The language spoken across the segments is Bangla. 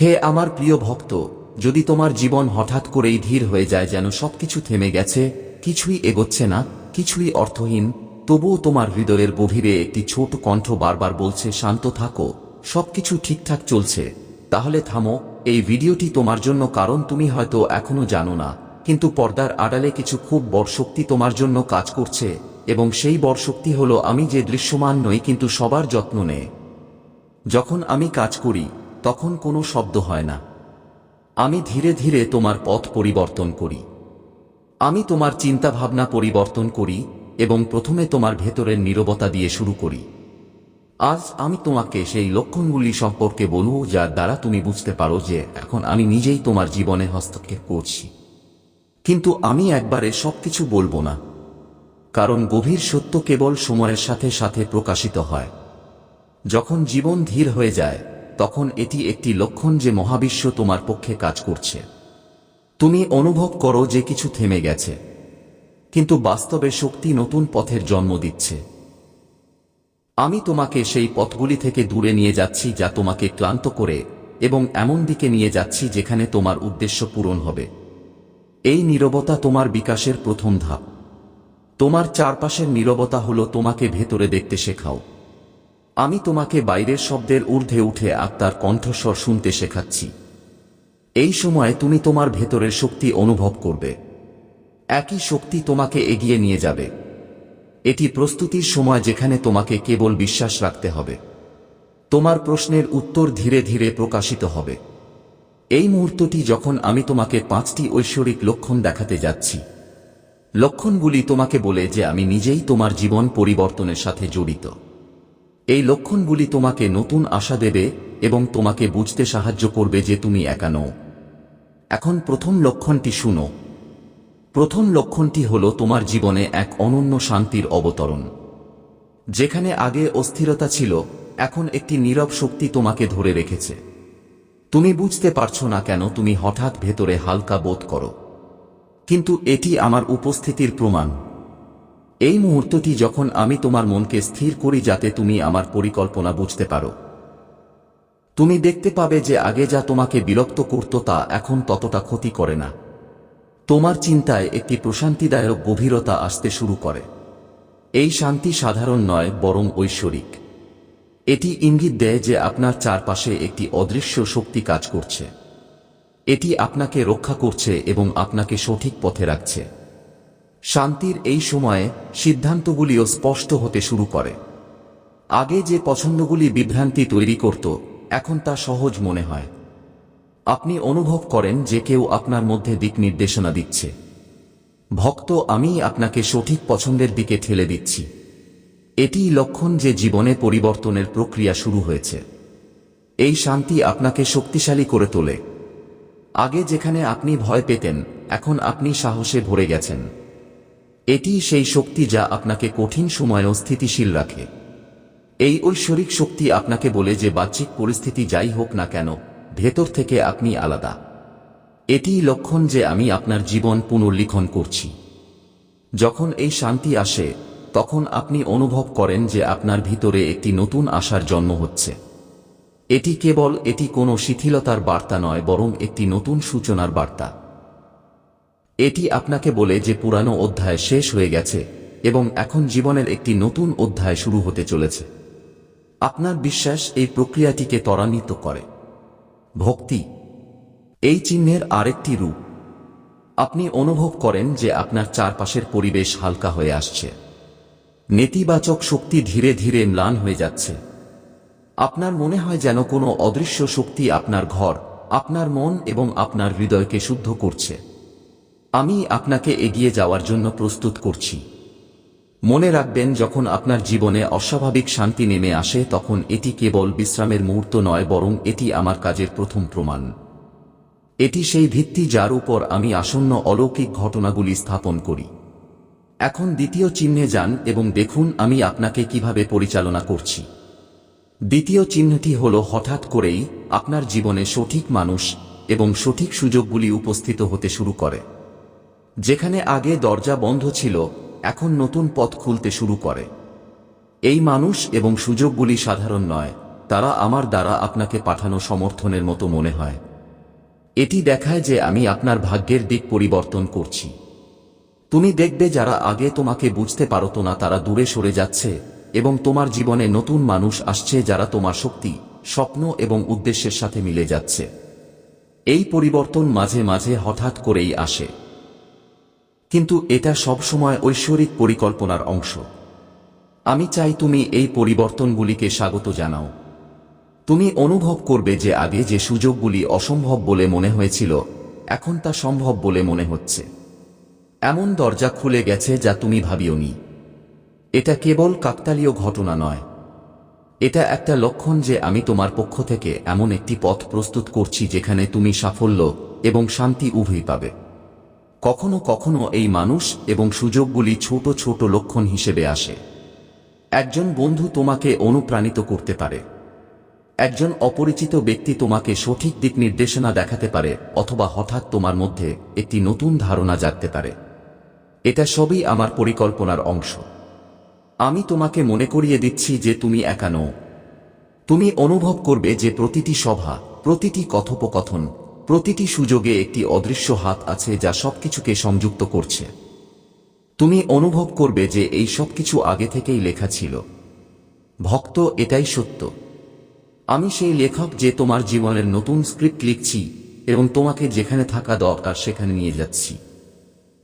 হে আমার প্রিয় ভক্ত, যদি তোমার জীবন হঠাৎ করেই ধীর হয়ে যায় যেন সবকিছু থেমে গেছে, কিছুই এগোচ্ছে না, কিছুই অর্থহীন, তবুও তোমার হৃদয়ের গভীরে একটি ছোট কণ্ঠ বারবার বলছে, শান্ত থাকো, সবকিছু ঠিকঠাক চলছে, তাহলে থামো, এই ভিডিওটি তোমার জন্য কারণ তুমি হয়তো এখনও জানো না, কিন্তু পর্দার আড়ালে কিছু খুব বড় শক্তি তোমার জন্য কাজ করছে, এবং সেই বড় শক্তি হলো আমি যে দৃশ্যমান নই, কিন্তু সবার যত্ন নেয়। যখন আমি কাজ করি তখন কোনো শব্দ হয় না। আমি ধীরে ধীরে তোমার পথ পরিবর্তন করি। আমি তোমার চিন্তাভাবনা পরিবর্তন করি এবং প্রথমে তোমার ভেতরের নীরবতা দিয়ে শুরু করি। আজ আমি তোমাকে সেই লক্ষণগুলি সম্পর্কে বলব যার দ্বারা তুমি বুঝতে পারো যে এখন আমি নিজেই তোমার জীবনে হস্তক্ষেপ করছি। কিন্তু আমি একবারে সবকিছু বলব না। কারণ গভীর সত্য কেবল সময়ের সাথে সাথে প্রকাশিত হয়। যখন জীবন ধীর হয়ে যায় তখন এটি একটি লক্ষণ যে মহাবিশ্ব তোমার পক্ষে কাজ করছে। তুমি অনুভব করো যে কিছু থেমে গেছে, কিন্তু বাস্তবে শক্তি নতুন পথের জন্ম দিচ্ছে। আমি তোমাকে সেই পথগুলি থেকে দূরে নিয়ে যাচ্ছি যা তোমাকে ক্লান্ত করে এবং এমন দিকে নিয়ে যাচ্ছি যেখানে তোমার উদ্দেশ্য পূরণ হবে। এই নীরবতা তোমার বিকাশের প্রথম ধাপ। তোমার চারপাশের নীরবতা হলো তোমাকে ভেতরে দেখতে শেখাও। আমি তোমাকে বাইরের শব্দের ঊর্ধ্বে উঠে আত্মার কণ্ঠস্বর শুনতে শেখাচ্ছি। এই সময় তুমি তোমার ভেতরের শক্তি অনুভব করবে। একই শক্তি তোমাকে এগিয়ে নিয়ে যাবে। এটি প্রস্তুতির সময় যেখানে তোমাকে কেবল বিশ্বাস রাখতে হবে। তোমার প্রশ্নের উত্তর ধীরে ধীরে প্রকাশিত হবে। এই মুহূর্তটি যখন আমি তোমাকে পাঁচটি ঐশ্বরিক লক্ষণ দেখাতে যাচ্ছি, লক্ষণগুলি তোমাকে বলে যে আমি নিজেই তোমার জীবন পরিবর্তনের সাথে জড়িত। এই লক্ষণগুলি তোমাকে নতুন আশা দেবে এবং তোমাকে বুঝতে সাহায্য করবে যে তুমি একা নও। এখন প্রথম লক্ষণটি শুনো। প্রথম লক্ষণটি হল তোমার জীবনে এক অনন্য শান্তির অবতরণ। যেখানে আগে অস্থিরতা ছিল, এখন একটি নীরব শক্তি তোমাকে ধরে রেখেছে। তুমি বুঝতে পারছ না কেন তুমি হঠাৎ ভেতরে হালকা বোধ করো। কিন্তু এটি আমার উপস্থিতির প্রমাণ। এই মুহূর্তটি যখন আমি তোমার মনকে স্থির করি যাতে তুমি আমার পরিকল্পনা বুঝতে পারো। তুমি দেখতে পাবে যে আগে যা তোমাকে বিরক্ত করত তা এখন ততটা ক্ষতি করে না। তোমার চিন্তায় একটি প্রশান্তিদায়ক গভীরতা আসতে শুরু করে। এই শান্তি সাধারণ নয়, বরং ঐশ্বরিক। এটি ইঙ্গিত দেয় যে আপনার চারপাশে একটি অদৃশ্য শক্তি কাজ করছে। এটি আপনাকে রক্ষা করছে এবং আপনাকে সঠিক পথে রাখছে। শান্তির এই সময়ে সিদ্ধান্তগুলিও স্পষ্ট হতে শুরু করে। আগে যে পছন্দগুলি বিভ্রান্তি তৈরি করত, এখন তা সহজ মনে হয়। আপনি অনুভব করেন যে কেউ আপনার মধ্যে দিক নির্দেশনা দিচ্ছে। ভক্ত, আমি আপনাকে সঠিক পছন্দের দিকে ঠেলে দিচ্ছি। এটিই লক্ষণ যে জীবনে পরিবর্তনের প্রক্রিয়া শুরু হয়েছে। এই শান্তি আপনাকে শক্তিশালী করে তোলে। আগে যেখানে আপনি ভয় পেতেন, এখন আপনি সাহসে ভরে গেছেন। এটি সেই শক্তি যা আপনাকে কঠিন সময়েও স্থিতিশীল রাখে। এই ঐশ্বরিক শক্তি আপনাকে বলে যে বাহ্যিক পরিস্থিতি যাই হোক না কেন, ভেতর থেকে আপনি আলাদা। এটিই লক্ষণ যে আমি আপনার জীবন পুনর্লিখন করছি। যখন এই শান্তি আসে, তখন আপনি অনুভব করেন যে আপনার ভিতরে একটি নতুন আশার জন্ম হচ্ছে। এটি কেবল, এটি কোনো শিথিলতার বার্তা নয়, বরং একটি নতুন সূচনার বার্তা। এটি আপনাকে বলে যে পুরানো অধ্যায় শেষ হয়ে গেছে এবং এখন জীবনের একটি নতুন অধ্যায় শুরু হতে চলেছে। আপনার বিশ্বাস এই প্রক্রিয়াটিকে ত্বরান্বিত করে। ভক্তি। এই চিহ্নের আরেকটি রূপ। আপনি অনুভব করেন যে আপনার চারপাশের পরিবেশ হালকা হয়ে আসছে। নেতিবাচক শক্তি ধীরে ধীরে ম্লান হয়ে যাচ্ছে। আপনার মনে হয় যেন কোনো অদৃশ্য শক্তি আপনার ঘর, আপনার মন এবং আপনার হৃদয়কে শুদ্ধ করছে। আমি আপনাকে এগিয়ে যাওয়ার জন্য প্রস্তুত করছি। মনে রাখবেন, যখন আপনার জীবনে অস্বাভাবিক শান্তি নেমে আসে, তখন এটি কেবল বিশ্রামের মুহূর্ত নয়, বরং এটি আমার কাজের প্রথম প্রমাণ। এটি সেই ভিত্তি যার উপর আমি আসন্ন অলৌকিক ঘটনাগুলি স্থাপন করি। এখন দ্বিতীয় চিহ্নে যান এবং দেখুন আমি আপনাকে কীভাবে পরিচালনা করছি। দ্বিতীয় চিহ্নটি হল, হঠাৎ করেই আপনার জীবনে সঠিক মানুষ এবং সঠিক সুযোগগুলি উপস্থিত হতে শুরু করে। যেখানে আগে দরজা বন্ধ ছিল, এখন নতুন পথ খুলতে শুরু করে। এই মানুষ এবং সুযোগগুলি সাধারণ নয়, তারা আমার দ্বারা আপনাকে পাঠানো সমর্থনের মতো মনে হয়। এটি দেখায় যে আমি আপনার ভাগ্যের দিক পরিবর্তন করছি। তুমি দেখবে যারা আগে তোমাকে বুঝতে পারত না তারা দূরে সরে যাচ্ছে, এবং তোমার জীবনে নতুন মানুষ আসছে যারা তোমার শক্তি, স্বপ্ন এবং উদ্দেশ্যের সাথে মিলে যাচ্ছে। এই পরিবর্তন মাঝে মাঝে হঠাৎ করেই আসে। কিন্তু এটা সবসময় ঐশ্বরিক পরিকল্পনার অংশ। আমি চাই তুমি এই পরিবর্তনগুলিকে স্বাগত জানাও। তুমি অনুভব করবে যে আগে যে সুযোগগুলি অসম্ভব বলে মনে হয়েছিল, এখন তা সম্ভব বলে মনে হচ্ছে। এমন দরজা খুলে গেছে যা তুমি ভাবিওনি। এটা কেবল কাকতালীয় ঘটনা নয়। এটা একটা লক্ষণ যে আমি তোমার পক্ষ থেকে এমন একটি পথ প্রস্তুত করছি যেখানে তুমি সাফল্য এবং শান্তি উভয় পাবে। কখনো কখনো এই মানুষ এবং সুযোগগুলি ছোট ছোট লক্ষণ হিসেবে আসে। একজন বন্ধু তোমাকে অনুপ্রাণিত করতে পারে। একজন অপরিচিত ব্যক্তি তোমাকে সঠিক দিক নির্দেশনা দেখাতে পারে অথবা হঠাৎ তোমার মধ্যে একটি নতুন ধারণা জাগতে পারে। এটা সবই আমার পরিকল্পনার অংশ। আমি তোমাকে মনে করিয়ে দিচ্ছি যে তুমি একা নও। তুমি অনুভব করবে যে প্রতিটি সভা, প্রতিটি কথোপকথন প্রতিটি সুযোগে একটি অদৃশ্য হাত আছে যা সবকিছুকে সংযুক্ত করছে। তুমি অনুভব করবে যে এই সব কিছু আগে থেকেই লেখা ছিল। ভক্ত, এটাই সত্য। আমি সেই লেখক যে তোমার জীবনের নতুন স্ক্রিপ্ট লিখছি এবং তোমাকে যেখানে থাকা দরকার সেখানে নিয়ে যাচ্ছি।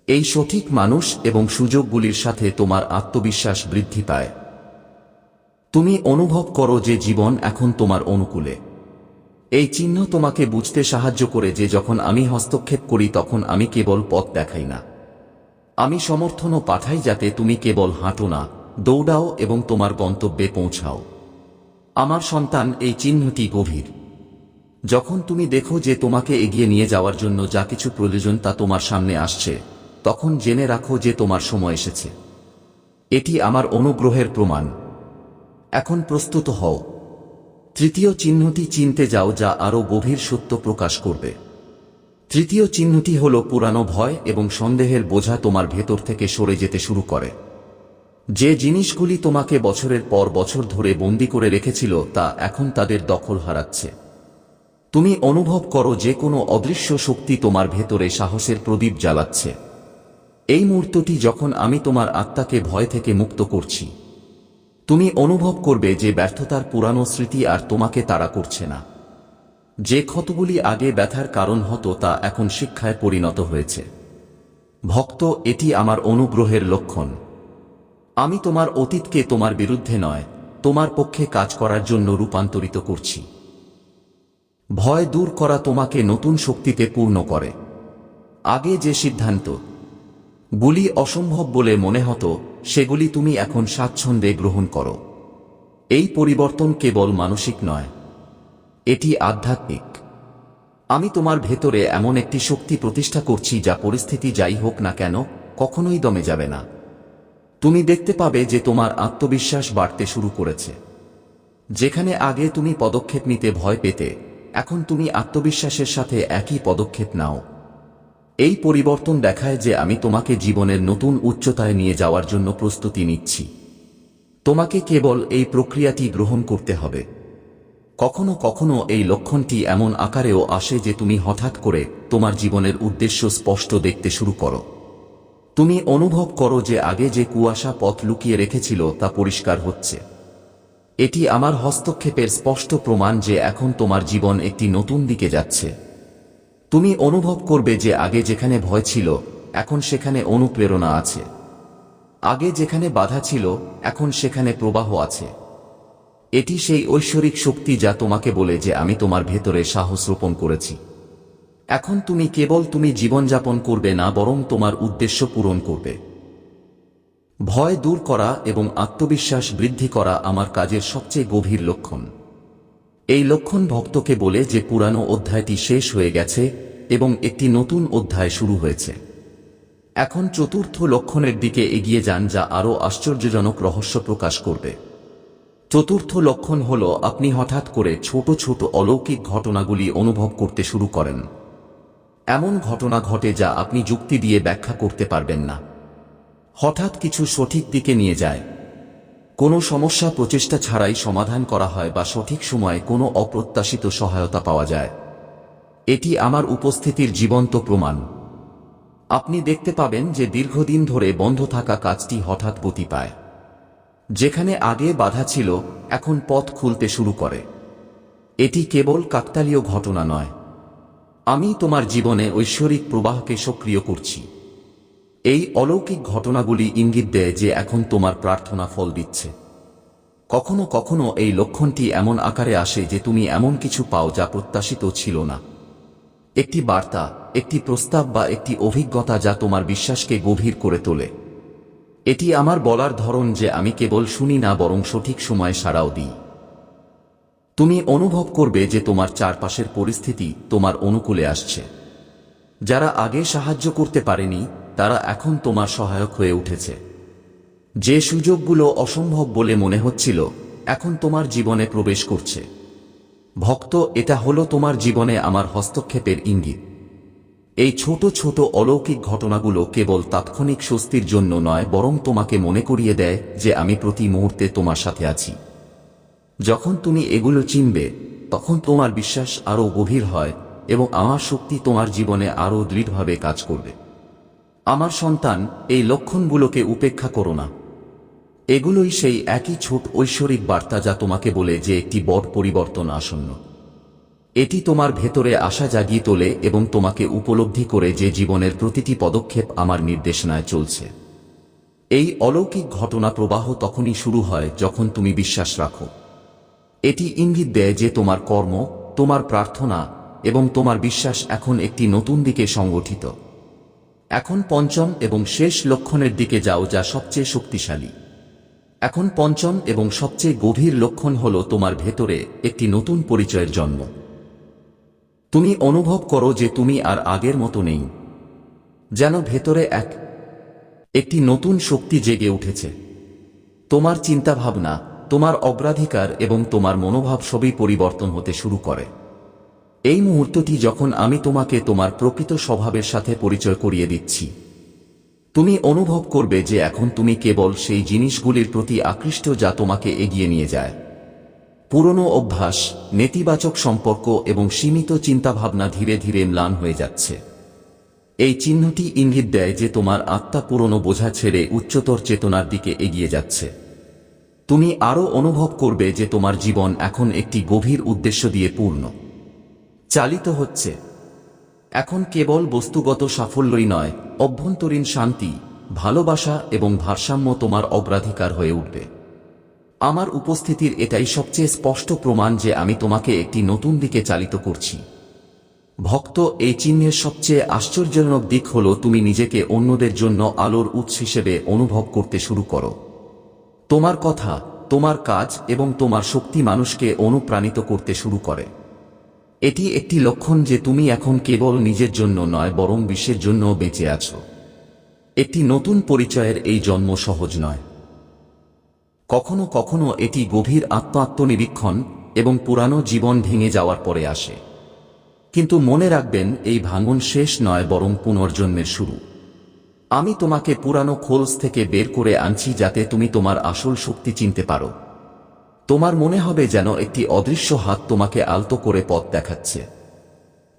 এই সঠিক মানুষ এবং সুযোগগুলির সাথে তোমার আত্মবিশ্বাস বৃদ্ধি পায়। তুমি অনুভব করো যে জীবন এখন তোমার অনুকূলে। এই চিহ্ন তোমাকে বুঝতে সাহায্য করে যে যখন আমি হস্তক্ষেপ করি তখন আমি কেবল পথ দেখাই না। আমি সমর্থনও পাঠাই যাতে তুমি কেবল হাঁটো না, দৌড়াও এবং তোমার গন্তব্যে পৌঁছাও। আমার সন্তান, এই চিহ্নটি গভীর। যখন তুমি দেখো যে তোমাকে এগিয়ে নিয়ে যাওয়ার জন্য যা কিছু প্রয়োজন তা তোমার সামনে আসছে, তখন জেনে রাখো যে তোমার সময় এসেছে। এটি আমার অনুগ্রহের প্রমাণ। এখন প্রস্তুত হও। তৃতীয় চিহ্নটি চিনতে যাও যা আরও গভীর সত্য প্রকাশ করবে। তৃতীয় চিহ্নটি হল পুরানো ভয় এবং সন্দেহের বোঝা তোমার ভেতর থেকে সরে যেতে শুরু করে। যে জিনিসগুলি তোমাকে বছরের পর বছর ধরে বন্দি করে রেখেছিল, তা এখন তাদের দখল হারাচ্ছে। তুমি অনুভব করো যে কোনো অদৃশ্য শক্তি তোমার ভেতরে সাহসের প্রদীপ জ্বালাচ্ছে। এই মুহূর্তটি যখন আমি তোমার আত্মাকে ভয় থেকে মুক্ত করছি। তুমি অনুভব করবে যে ব্যর্থতার পুরানো স্মৃতি আর তোমাকে তাড়া করছে না। যে ক্ষতগুলি আগে ব্যথার কারণ হতো তা এখন শিক্ষায় পরিণত হয়েছে। ভক্ত, এটি আমার অনুগ্রহের লক্ষণ। আমি তোমার অতীতকে তোমার বিরুদ্ধে নয়, তোমার পক্ষে কাজ করার জন্য রূপান্তরিত করছি। ভয় দূর করা তোমাকে নতুন শক্তিতে পূর্ণ করে। আগে যে সিদ্ধান্ত, গুলি অসম্ভব বলে মনে হতো সেগুলি তুমি এখন স্বাচ্ছন্দ্যে গ্রহণ করো। এই পরিবর্তন কেবল মানসিক নয়, এটি আধ্যাত্মিক। আমি তোমার ভেতরে এমন একটি শক্তি প্রতিষ্ঠা করছি যা পরিস্থিতি যাই হোক না কেন কখনোই দমে যাবে না। তুমি দেখতে পাবে যে তোমার আত্মবিশ্বাস বাড়তে শুরু করেছে। যেখানে আগে তুমি পদক্ষেপ নিতে ভয় পেতে, এখন তুমি আত্মবিশ্বাসের সাথে একই পদক্ষেপ নাও। এই পরিবর্তন দেখায় যে আমি তোমাকে জীবনের নতুন উচ্চতায় নিয়ে যাওয়ার জন্য প্রস্তুতি নিচ্ছি। তোমাকে কেবল এই প্রক্রিয়াটি গ্রহণ করতে হবে। কখনো কখনো এই লক্ষণটি এমন আকারেও আসে যে তুমি হঠাৎ করে তোমার জীবনের উদ্দেশ্য স্পষ্ট দেখতে শুরু করো। তুমি অনুভব করো যে আগে যে কুয়াশা পথ লুকিয়ে রেখেছিল তা পরিষ্কার হচ্ছে। এটি আমার হস্তক্ষেপের স্পষ্ট প্রমাণ যে এখন তোমার জীবন একটি নতুন দিকে যাচ্ছে। তুমি অনুভব করবে যে আগে যেখানে ভয় ছিল, এখন সেখানে অনুপ্রেরণা আছে। আগে যেখানে বাধা ছিল, এখন সেখানে প্রবাহ আছে। এটি সেই ঐশ্বরিক শক্তি যা তোমাকে বলে যে আমি তোমার ভেতরে সাহস রোপণ করেছি। এখন তুমি কেবল তুমি জীবনযাপন করবে না, বরং তোমার উদ্দেশ্য পূরণ করবে। ভয় দূর করা এবং আত্মবিশ্বাস বৃদ্ধি করা আমার কাজের সবচেয়ে গভীর লক্ষণ। এই লক্ষণ ভক্তকে বলে যে পুরানো অধ্যায়টি শেষ হয়ে গেছে এবং একটি নতুন অধ্যায় শুরু হয়েছে। এখন চতুর্থ লক্ষণের দিকে এগিয়ে যান যা আরও আশ্চর্যজনক রহস্য প্রকাশ করবে। চতুর্থ লক্ষণ হল আপনি হঠাৎ করে ছোট ছোট অলৌকিক ঘটনাগুলি অনুভব করতে শুরু করেন। এমন ঘটনা ঘটে যা আপনি যুক্তি দিয়ে ব্যাখ্যা করতে পারবেন না। হঠাৎ কিছু সঠিক দিকে নিয়ে যায়। কোনো সমস্যা প্রচেষ্টা ছাড়াই সমাধান করা হয় বা সঠিক সময়ে কোনো অপ্রত্যাশিত সহায়তা পাওয়া যায়। এটি আমার উপস্থিতির জীবন্ত প্রমাণ। আপনি দেখতে পাবেন যে দীর্ঘদিন ধরে বন্ধ থাকা কাজটি হঠাৎ গতি পায়। যেখানে আগে বাধা ছিল, এখন পথ খুলতে শুরু করে। এটি কেবল কাকতালীয় ঘটনা নয়। আমি তোমার জীবনে ঐশ্বরিক প্রবাহকে সক্রিয় করছি। এই অলৌকিক ঘটনাগুলি ইঙ্গিত দেয় যে এখন তোমার প্রার্থনা ফল দিচ্ছে। কখনো কখনো এই লক্ষণটি এমন আকারে আসে যে তুমি এমন কিছু পাও যা প্রত্যাশিত ছিল না। একটি বার্তা, একটি প্রস্তাব বা একটি অভিজ্ঞতা যা তোমার বিশ্বাসকে গভীর করে তোলে। এটি আমার বলার ধরন যে আমি কেবল শুনি না বরং সঠিক সময়ে সাড়াও দিই। তুমি অনুভব করবে যে তোমার চারপাশের পরিস্থিতি তোমার অনুকূলে আসছে। যারা আগে সাহায্য করতে পারেনি তারা এখন তোমার সহায়ক হয়ে উঠেছে। যে সুযোগগুলো অসম্ভব বলে মনে হচ্ছিল, এখন তোমার জীবনে প্রবেশ করছে। ভক্ত, এটা হলো তোমার জীবনে আমার হস্তক্ষেপের ইঙ্গিত। এই ছোট ছোট অলৌকিক ঘটনাগুলো কেবল তাৎক্ষণিক স্বস্তির জন্য নয়, বরং তোমাকে মনে করিয়ে দেয় যে আমি প্রতি মুহূর্তে তোমার সাথে আছি। যখন তুমি এগুলো চিনবে, তখন তোমার বিশ্বাস আরও গভীর হয় এবং আমার শক্তি তোমার জীবনে আরও দৃঢ়ভাবে কাজ করবে। আমার সন্তান, এই লক্ষণগুলোকে উপেক্ষা করো না। এগুলোই সেই একই ছোট ঐশ্বরিক বার্তা যা তোমাকে বলে যে একটি বড় পরিবর্তন আসন্ন। এটি তোমার ভেতরে আশা জাগিয়ে তোলে এবং তোমাকে উপলব্ধি করে যে জীবনের প্রতিটি পদক্ষেপ আমার নির্দেশনায় চলছে। এই অলৌকিক ঘটনা প্রবাহ তখনই শুরু হয় যখন তুমি বিশ্বাস রাখো। এটি ইঙ্গিত দেয় যে তোমার কর্ম, তোমার প্রার্থনা এবং তোমার বিশ্বাস এখন একটি নতুন দিকে সংগঠিত। এখন পঞ্চম এবং শেষ লক্ষণের দিকে যাও যা সবচেয়ে শক্তিশালী। এখন পঞ্চম এবং সবচেয়ে গভীর লক্ষণ হল তোমার ভেতরে একটি নতুন পরিচয়ের জন্ম। তুমি অনুভব করো যে তুমি আর আগের মতো নেই। যেন ভেতরে এক, একটি নতুন শক্তি জেগে উঠেছে। তোমার চিন্তাভাবনা, তোমার অগ্রাধিকার এবং তোমার মনোভাব সবই পরিবর্তন হতে শুরু করে। এই মুহূর্তটি যখন আমি তোমাকে তোমার প্রকৃত স্বভাবের সাথে পরিচয় করিয়ে দিচ্ছি। তুমি অনুভব করবে যে এখন তুমি কেবল সেই জিনিসগুলির প্রতি আকৃষ্ট যা তোমাকে এগিয়ে নিয়ে যায়। পুরনো অভ্যাস, নেতিবাচক সম্পর্ক এবং সীমিত চিন্তাভাবনা ধীরে ধীরে ম্লান হয়ে যাচ্ছে। এই চিহ্নটি ইঙ্গিত দেয় যে তোমার আত্মা পুরনো বোঝা ছেড়ে উচ্চতর চেতনার দিকে এগিয়ে যাচ্ছে। তুমি আরও অনুভব করবে যে তোমার জীবন এখন একটি গভীর উদ্দেশ্য দিয়ে পূর্ণ। চালিত হচ্ছে। এখন কেবল বস্তুগত সাফল্যই নয়, অভ্যন্তরীণ শান্তি, ভালোবাসা এবং ভারসাম্য তোমার অগ্রাধিকার হয়ে উঠবে। আমার উপস্থিতির এটাই সবচেয়ে স্পষ্ট প্রমাণ যে আমি তোমাকে একটি নতুন দিকে চালিত করছি। ভক্ত, এই চিহ্নের সবচেয়ে আশ্চর্যজনক দিক হল তুমি নিজেকে অন্যদের জন্য আলোর উৎস হিসেবে অনুভব করতে শুরু করো। তোমার কথা, তোমার কাজ এবং তোমার শক্তি মানুষকে অনুপ্রাণিত করতে শুরু করে। এটি একটি লক্ষণ যে তুমি এখন কেবল নিজের জন্য নয়, বরং বিশ্বের জন্য বেঁচে আছো। একটি নতুন পরিচয়ের এই জন্ম সহজ নয়। কখনো কখনো এটি গভীর আত্মাত্মনিরীক্ষণ এবং পুরানো জীবন ভেঙে যাওয়ার পরে আসে। কিন্তু মনে রাখবেন, এই ভাঙন শেষ নয়, বরং পুনর্জন্মের শুরু। আমি তোমাকে পুরানো খোলস থেকে বের করে আনছি যাতে তুমি তোমার আসল শক্তি চিনতে পারো। তোমার মনে হবে যেন একটি অদৃশ্য হাত তোমাকে আলতো করে পথ দেখাচ্ছে।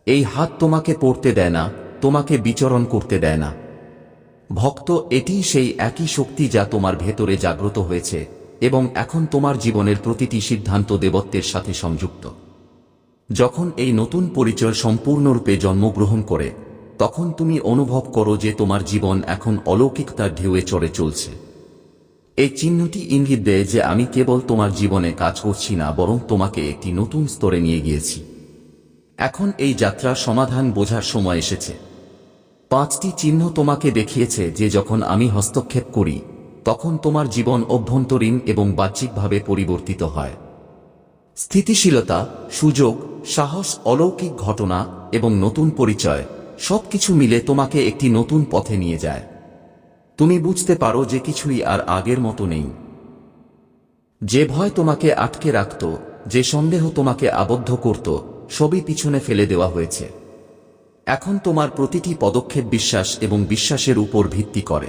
এই হাত তোমাকে পড়তে দেয় না, তোমাকে বিচরণ করতে দেয় না। ভক্ত এটিই সেই একই শক্তি যা তোমার ভেতরে জাগ্রত হয়েছে এবং এখন তোমার জীবনের প্রতিটি সিদ্ধান্ত দেবত্বের সাথে সংযুক্ত। যখন এই নতুন পরিচয় সম্পূর্ণরূপে জন্মগ্রহণ করে, তখন তুমি অনুভব করো যে তোমার জীবন এখন অলৌকিকতার ঢেউয়ে চড়ে চলছে। এই চিহ্নটি ইঙ্গিত দেয় যে আমি কেবল তোমার জীবনে কাজ করছি না, বরং তোমাকে একটি নতুন স্তরে নিয়ে গিয়েছি। এখন এই যাত্রার সমাধান বোঝার সময় এসেছে। পাঁচটি চিহ্ন তোমাকে দেখিয়েছে যে যখন আমি হস্তক্ষেপ করি, তখন তোমার জীবন অভ্যন্তরীণ এবং বাহ্যিকভাবে পরিবর্তিত হয়। স্থিতিশীলতা, সুযোগ, সাহস, অলৌকিক ঘটনা এবং নতুন পরিচয় সবকিছু মিলে তোমাকে একটি নতুন পথে নিয়ে যায়। তুমি বুঝতে পারো যে কিছুই আর আগের মতো নেই। যে ভয় তোমাকে আটকে রাখত, যে সন্দেহ তোমাকে আবদ্ধ করত, সবই পিছনে ফেলে দেওয়া হয়েছে। এখন তোমার প্রতিটি পদক্ষেপ বিশ্বাস এবং বিশ্বাসের উপর ভিত্তি করে।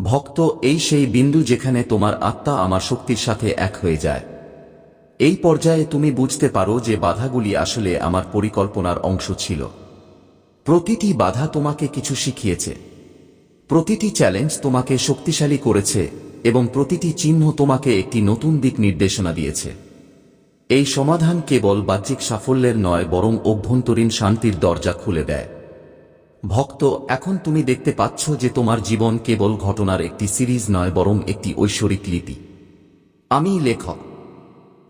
ভক্ত, এই সেই বিন্দু যেখানে তোমার আত্মা আমার শক্তির সাথে এক হয়ে যায়। এই পর্যায়ে তুমি বুঝতে পারো যে বাধাগুলি আসলে আমার পরিকল্পনার অংশ ছিল। প্রতিটি বাধা তোমাকে কিছু শিখিয়েছে। প্রতিটি চ্যালেঞ্জ তোমাকে শক্তিশালী করেছে এবং প্রতিটি চিহ্ন তোমাকে একটি নতুন দিক নির্দেশনা দিয়েছে। এই সমাধান কেবল বাহ্যিক সাফল্যের নয়, বরং অভ্যন্তরীণ শান্তির দরজা খুলে দেয়। ভক্ত, এখন তুমি দেখতে পাচ্ছ যে তোমার জীবন কেবল ঘটনার একটি সিরিজ নয়, বরং একটি ঐশ্বরিক লিপি। আমি লেখক।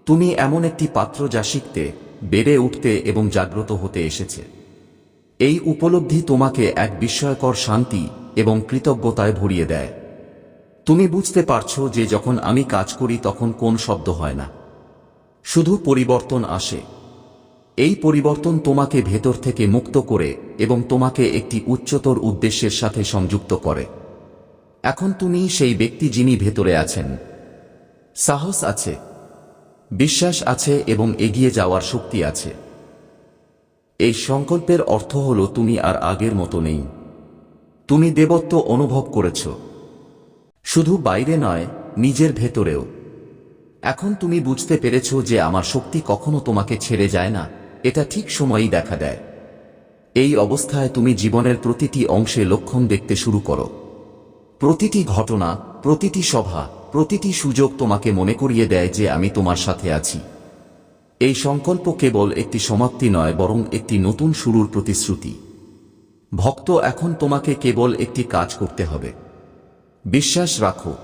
তুমি এমন একটি পাত্র যা শিখতে, বেড়ে উঠতে এবং জাগ্রত হতে এসেছে। এই উপলব্ধি তোমাকে এক বিস্ময়কর শান্তি এবং কৃতজ্ঞতায় ভরিয়ে দেয়। তুমি বুঝতে পারছ যে যখন আমি কাজ করি তখন কোন শব্দ হয় না। শুধু পরিবর্তন আসে। এই পরিবর্তন তোমাকে ভেতর থেকে মুক্ত করে এবং তোমাকে একটি উচ্চতর উদ্দেশ্যের সাথে সংযুক্ত করে। এখন তুমি সেই ব্যক্তি যিনি ভেতরে আছেন। সাহস আছে, বিশ্বাস আছে এবং এগিয়ে যাওয়ার শক্তি আছে। এই সংকল্পের অর্থ হল তুমি আর আগের মতো নেই। তুমি দেবত্ব অনুভব করেছ। শুধু বাইরে নয়, নিজের ভেতরেও। এখন তুমি বুঝতে পেরেছ যে আমার শক্তি কখনো তোমাকে ছেড়ে যায় না, এটা ঠিক সময়ই দেখা দেয়। এই অবস্থায় তুমি জীবনের প্রতিটি অংশে লক্ষণ দেখতে শুরু করো। প্রতিটি ঘটনা, প্রতিটি সভা, প্রতিটি সুযোগ তোমাকে মনে করিয়ে দেয় যে আমি তোমার সাথে আছি। এই সংকল্প কেবল একটি সমাপ্তি নয়, বরং একটি নতুন শুরুর প্রতিশ্রুতি। ভক্ত এখন তোমাকে কেবল একটি কাজ করতে হবে। বিশ্বাস রাখো।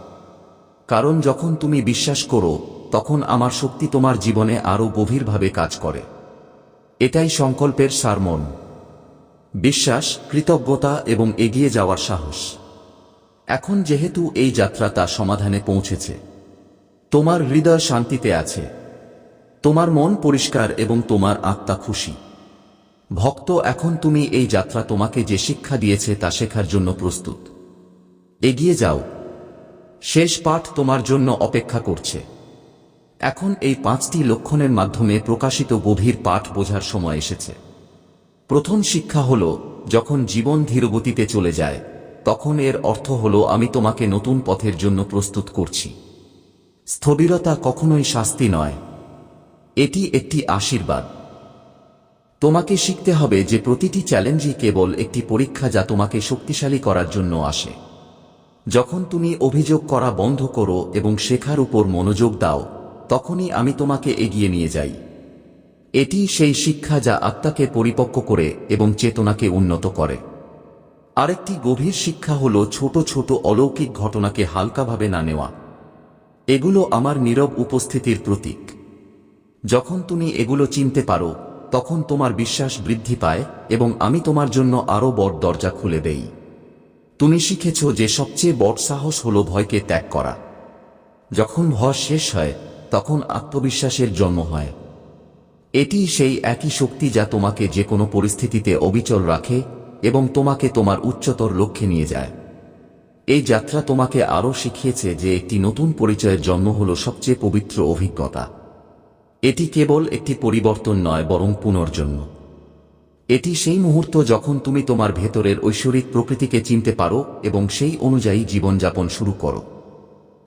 কারণ যখন তুমি বিশ্বাস করো, তখন আমার শক্তি তোমার জীবনে আরও গভীরভাবে কাজ করে। এটাই সংকল্পের সারমন বিশ্বাস, কৃতজ্ঞতা এবং এগিয়ে যাওয়ার সাহস। এখন যেহেতু এই যাত্রা তার সমাধানে পৌঁছেছে, তোমার হৃদয় শান্তিতে আছে। তোমার মন পরিষ্কার এবং তোমার আত্মা খুশি। ভক্ত, এখন তুমি এই যাত্রা তোমাকে যে শিক্ষা দিয়েছে তা শেখার জন্য প্রস্তুত। এগিয়ে যাও। শেষ পাঠ তোমার জন্য অপেক্ষা করছে। এখন এই পাঁচটি লক্ষণের মাধ্যমে প্রকাশিত গভীর পাঠ বোঝার সময় এসেছে। প্রথম শিক্ষা হল, যখন জীবন ধীরগতিতে চলে যায়, তখন এর অর্থ হল, আমি তোমাকে নতুন পথের জন্য প্রস্তুত করছি। স্থবিরতা কখনোই শাস্তি নয়। এটি একটি আশীর্বাদ। তোমাকে শিখতে হবে যে প্রতিটি চ্যালেঞ্জই কেবল একটি পরীক্ষা যা তোমাকে শক্তিশালী করার জন্য আসে। যখন তুমি অভিযোগ করা বন্ধ করো এবং শেখার উপর মনোযোগ দাও, তখনই আমি তোমাকে এগিয়ে নিয়ে যাই। এটি সেই শিক্ষা যা আত্মাকে পরিপক্ক করে এবং চেতনাকে উন্নত করে। আরেকটি গভীর শিক্ষা হল ছোট ছোট অলৌকিক ঘটনাকে হালকাভাবে না নেওয়া। এগুলো আমার নীরব উপস্থিতির প্রতীক। যখন তুমি এগুলো চিনতে পারো তখন তোমার বিশ্বাস বৃদ্ধি পায় এবং আমি তোমার জন্য আরও বড় দরজা খুলে দেই। তুমি শিখেছ যে সবচেয়ে বড় সাহস হল ভয়কে ত্যাগ করা। যখন ভয় শেষ হয়, তখন আত্মবিশ্বাসের জন্ম হয়। এটি সেই একই শক্তি যা তোমাকে যে কোনো পরিস্থিতিতে অবিচল রাখে এবং তোমাকে তোমার উচ্চতর লক্ষ্যে নিয়ে যায়। এই যাত্রা তোমাকে আরও শিখিয়েছে যে একটি নতুন পরিচয়ের জন্ম হল সবচেয়ে পবিত্র অভিজ্ঞতা। এটি কেবল একটি পরিবর্তন নয়, বরং পুনর্জন্ম। এটি সেই মুহূর্ত যখন তুমি তোমার ভেতরের ঐশ্বরিক প্রকৃতিকে চিনতে পারো এবং সেই অনুযায়ী জীবনযাপন শুরু করো।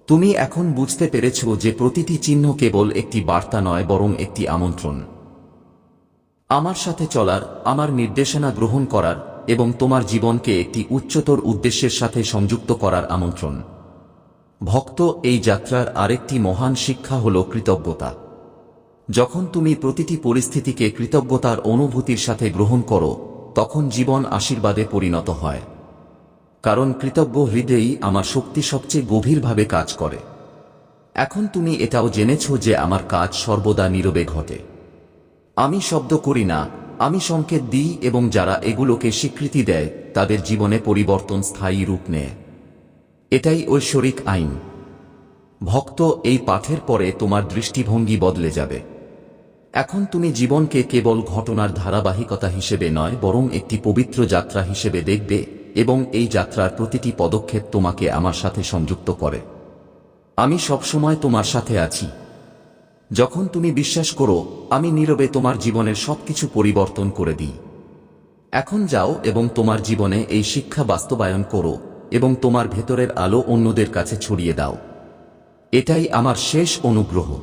তুমি এখন বুঝতে পেরেছ যে প্রতিটি চিহ্ন কেবল একটি বার্তা নয়, বরং একটি আমন্ত্রণ। আমার সাথে চলার, আমার নির্দেশনা গ্রহণ করার এবং তোমার জীবনকে একটি উচ্চতর উদ্দেশ্যের সাথে সংযুক্ত করার আমন্ত্রণ। ভক্ত, এই যাত্রার আরেকটি মহান শিক্ষা হল কৃতজ্ঞতা। যখন তুমি প্রতিটি পরিস্থিতিকে কৃতজ্ঞতার অনুভূতির সাথে গ্রহণ করো, তখন জীবন আশীর্বাদে পরিণত হয়। কারণ কৃতজ্ঞ হৃদয়েই আমার শক্তি সবচেয়ে গভীরভাবে কাজ করে। এখন তুমি এটাও জেনেছ যে আমার কাজ সর্বদা নীরবে ঘটে। আমি শব্দ করি না, আমি সংকেত দিই এবং যারা এগুলোকে স্বীকৃতি দেয়, তাদের জীবনে পরিবর্তন স্থায়ী রূপ নেয়। এটাই ঐশ্বরিক আইন। ভক্ত এই পাঠের পরে তোমার দৃষ্টিভঙ্গি বদলে যাবে। এখন তুমি জীবনকে কেবল ঘটনার ধারাবাহিকতা হিসেবে নয়, বরং একটি পবিত্র যাত্রা হিসেবে দেখবে এবং এই যাত্রার প্রতিটি পদক্ষেপ তোমাকে আমার সাথে সংযুক্ত করে। আমি সবসময় তোমার সাথে আছি। যখন তুমি বিশ্বাস করো, আমি নীরবে তোমার জীবনের সবকিছু পরিবর্তন করে দিই। এখন যাও এবং তোমার জীবনে এই শিক্ষা বাস্তবায়ন করো এবং তোমার ভেতরের আলো অন্যদের কাছে ছড়িয়ে দাও। এটাই আমার শেষ অনুগ্রহ।